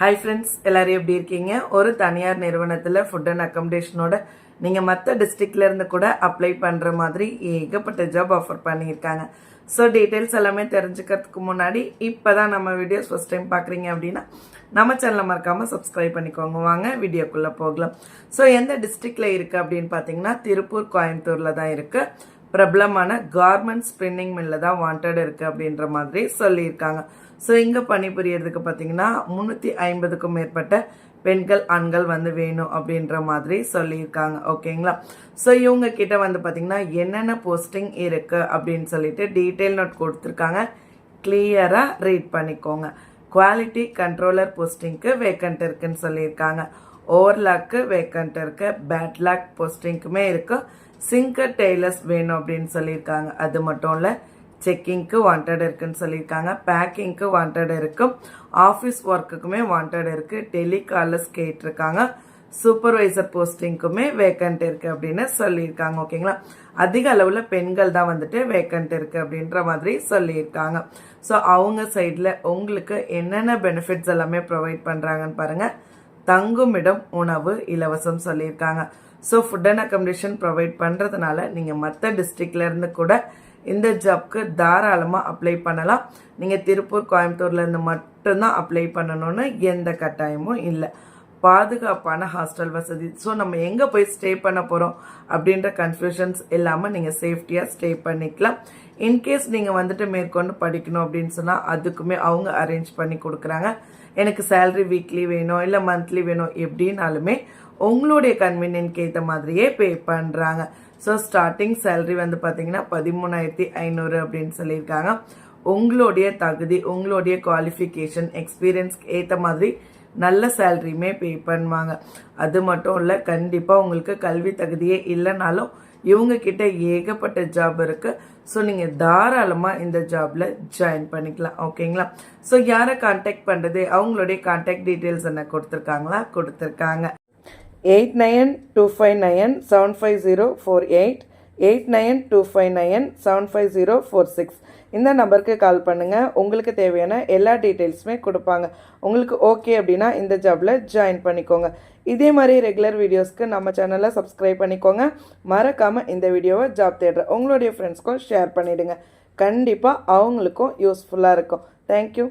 Hi friends எல்லாரும் எப்படி இருக்கீங்க? ஒரு தனியார் நிறுவனத்தில் ஃபுட் அண்ட் அக்கமடேஷனோட நீங்கள் மற்ற டிஸ்ட்ரிக்ட்லேருந்து கூட அப்ளை பண்ணுற மாதிரி ஏகப்பட்ட ஜாப் ஆஃபர் பண்ணியிருக்காங்க. ஸோ டீட்டெயில்ஸ் எல்லாமே தெரிஞ்சுக்கிறதுக்கு முன்னாடி இப்போ தான் நம்ம வீடியோஸ் ஃபஸ்ட் டைம் பார்க்குறீங்க அப்படின்னா நம்ம சேனலை மறக்காமல் சப்ஸ்கிரைப் பண்ணிக்கோங்க. வாங்க வீடியோக்குள்ளே போகலாம். ஸோ எந்த டிஸ்ட்ரிக்டில் இருக்குது அப்படின்னு பார்த்தீங்கன்னா திருப்பூர் கோயம்புத்தூரில் தான் இருக்குது பிரபலமான கார்மெண்ட் ஸ்பின்னிங் மில்ல தான் வாண்டட் இருக்கு அப்படின்ற மாதிரி சொல்லியிருக்காங்க. ஸோ இங்கே பணிபுரியறதுக்கு பார்த்தீங்கன்னா முந்நூற்றி ஐம்பதுக்கும் மேற்பட்ட பெண்கள் ஆண்கள் வந்து வேணும் அப்படின்ற மாதிரி சொல்லியிருக்காங்க. ஓகேங்களா? ஸோ இவங்க கிட்ட வந்து பார்த்தீங்கன்னா என்னென்ன போஸ்டிங் இருக்கு அப்படின்னு சொல்லிட்டு டீட்டெயில் நோட் கொடுத்துருக்காங்க. கிளியராக ரீட் பண்ணிக்கோங்க. குவாலிட்டி கண்ட்ரோலர் போஸ்டிங்க்கு வேக்கண்ட் இருக்குன்னு சொல்லியிருக்காங்க. ஓவர்லாக்கு வேக்கண்ட் இருக்கு. பேட்லாக் போஸ்டிங்க்குமே இருக்கு. சிங்கர் டெய்லர்ஸ் வேணும் அப்படின்னு சொல்லியிருக்காங்க. அது மட்டும் இல்லை செக்கிங்க்கு வாண்டட் இருக்குன்னு சொல்லியிருக்காங்க. பேக்கிங்க்கு வாண்டட் இருக்கும் ஆஃபீஸ் ஒர்க்குக்குமே வாண்டட் இருக்குது டெலிகாலர்ஸ் கேட்டிருக்காங்க. சூப்பர்வைசர் போஸ்டிங்க்குமே வேக்கண்ட் இருக்குது அப்படின்னு சொல்லியிருக்காங்க. ஓகேங்களா அதிக அளவில் பெண்கள் தான் வந்துட்டு வேக்கண்ட் இருக்குது அப்படின்ற மாதிரி சொல்லியிருக்காங்க. ஸோ அவங்க சைடில் உங்களுக்கு என்னென்ன பெனிஃபிட்ஸ் எல்லாமே ப்ரொவைட் பண்ணுறாங்கன்னு பாருங்கள் தங்குமிடம் உணவு இலவசம் சொல்லியிருக்காங்க. So food and accommodation provide பண்ணுறதுனால நீங்கள் மற்ற டிஸ்ட்ரிக்ட்லேருந்து கூட இந்த ஜாப்க்கு தாராளமாக அப்ளை பண்ணலாம். நீங்கள் திருப்பூர் கோயம்புத்தூர்லேருந்து மட்டும்தான் அப்ளை பண்ணணும்னு எந்த கட்டாயமும் இல்லை. பாதுகாப்பான ஹாஸ்டல் வசதி. ஸோ நம்ம எங்கே போய் ஸ்டே பண்ண போகிறோம் அப்படின்ற கன்ஃபியூஷன்ஸ் இல்லாமல் நீங்கள் சேஃப்டியாக ஸ்டே பண்ணிக்கலாம். இன்கேஸ் நீங்கள் வந்துட்டு மேற்கொண்டு படிக்கணும் அப்படின்னு சொன்னால் அதுக்குமே அவங்க அரேஞ்ச் பண்ணி கொடுக்குறாங்க. எனக்கு சேலரி வீக்லி வேணும் இல்லை மந்த்லி வேணும் எப்படின்னாலுமே உங்களுடைய கன்வீனியன்ட்க்கு ஏற்ற மாதிரியே பே பண்ணுறாங்க ஸோ ஸ்டார்டிங் சேலரி வந்து பார்த்தீங்கன்னா பதிமூணாயிரத்தி ஐநூறு அப்படின்னு சொல்லியிருக்காங்க. உங்களுடைய தகுதி உங்களுடைய குவாலிஃபிகேஷன் எக்ஸ்பீரியன்ஸ்க்கு ஏற்ற மாதிரி நல்ல சேல்ரியுமே பே பண்ணுவாங்க. அது மட்டும் இல்லை கண்டிப்பாக உங்களுக்கு கல்வி தகுதியே இல்லைனாலும் இவங்க கிட்ட ஏகப்பட்ட ஜாப் இருக்கு. ஸோ நீங்கள் தாராளமாக இந்த ஜாப்ல ஜாயின் பண்ணிக்கலாம். ஓகேங்களா ஸோ யாரை கான்டாக்ட் பண்ணுறது அவங்களுடைய கான்டாக்ட் டீட்டெயில்ஸ் என்ன கொடுத்துருக்காங்களா? கொடுத்துருக்காங்க. Eight nine two five nine seven five zero four eight eight nine two five nine seven five zero four six. இந்த நம்பருக்கு கால் பண்ணுங்கள் உங்களுக்கு தேவையான எல்லா டீட்டெயில்ஸுமே கொடுப்பாங்க. உங்களுக்கு ஓகே அப்படின்னா இந்த ஜாபில் ஜாயின் பண்ணிக்கோங்க. இதே மாதிரி ரெகுலர் வீடியோஸ்க்கு நம்ம சேனலை சப்ஸ்கிரைப் பண்ணிக்கோங்க. மறக்காமல் இந்த வீடியோவை ஜாப் தேடுற உங்களுடைய ஃப்ரெண்ட்ஸ்க்கும் ஷேர் பண்ணிவிடுங்க கண்டிப்பாக அவங்களுக்கும் யூஸ்ஃபுல்லாக இருக்கும். தேங்க்யூ